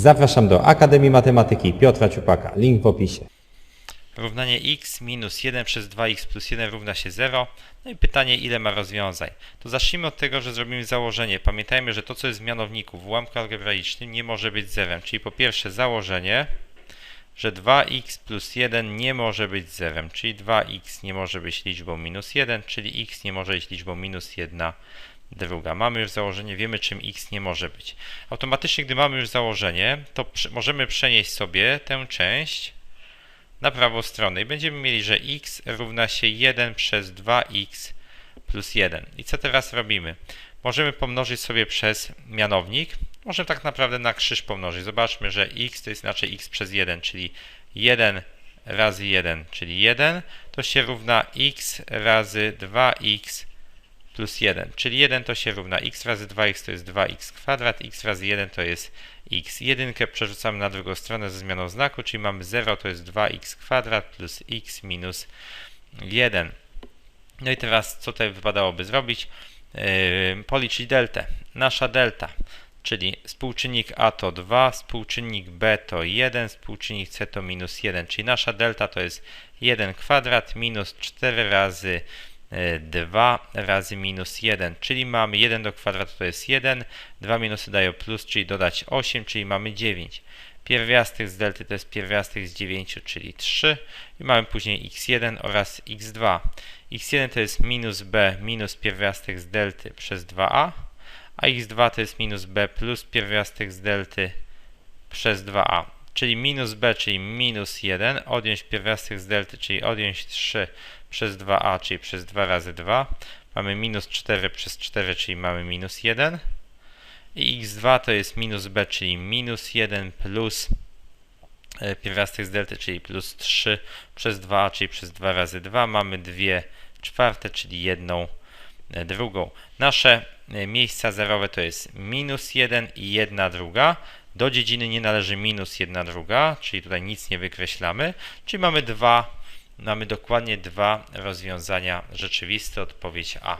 Zapraszam do Akademii Matematyki Piotra Ciupaka. Link w opisie. Równanie x minus 1 przez 2x plus 1 równa się 0. No i pytanie, ile ma rozwiązań. To zacznijmy od tego, że zrobimy założenie. Pamiętajmy, że to, co jest w mianowniku w ułamku algebraicznym nie może być zerem. Czyli po pierwsze założenie, że 2x plus 1 nie może być zerem. Czyli 2x nie może być liczbą minus 1, czyli x nie może być liczbą minus 1 druga. Mamy już założenie, wiemy czym x nie może być. Automatycznie, gdy mamy już założenie, to możemy przenieść sobie tę część na prawą stronę i będziemy mieli, że x równa się 1 przez 2x plus 1. I co teraz robimy? Możemy pomnożyć sobie przez mianownik. Możemy tak naprawdę na krzyż pomnożyć. Zobaczmy, że x to jest inaczej x przez 1, czyli 1 razy 1, czyli 1, to się równa x razy 2x plus 1, czyli 1 to się równa x razy 2x to jest 2x kwadrat, x razy 1 to jest x. Jedynkę przerzucamy na drugą stronę ze zmianą znaku, czyli mamy 0 to jest 2x kwadrat plus x minus 1. No i teraz co tutaj wypadałoby zrobić? Yy, policzyć deltę. Nasza delta, czyli współczynnik a to 2, współczynnik b to 1, współczynnik c to minus 1, czyli nasza delta to jest 1 kwadrat minus 4 razy 2 razy minus 1, czyli mamy 1 do kwadratu to jest 1, 2 minusy dają plus, czyli dodać 8, czyli mamy 9. Pierwiastek z delty to jest pierwiastek z 9, czyli 3 i mamy później x1 oraz x2. x1 to jest minus b minus pierwiastek z delty przez 2a, a x2 to jest minus b plus pierwiastek z delty przez 2a. Czyli minus b, czyli minus 1, odjąć pierwiastek z delty, czyli odjąć 3 przez 2a, czyli przez 2 razy 2. Mamy minus 4 przez 4, czyli mamy minus 1. I x2 to jest minus b, czyli minus 1 plus e, pierwiastek z delty, czyli plus 3 przez 2a, czyli przez 2 razy 2. Mamy 2 czwarte, czyli jedną e, drugą. Nasze e, miejsca zerowe to jest minus 1 i 1 druga. Do dziedziny nie należy minus 1 druga, czyli tutaj nic nie wykreślamy. Czyli mamy dwa, mamy dokładnie dwa rozwiązania rzeczywiste, odpowiedź A.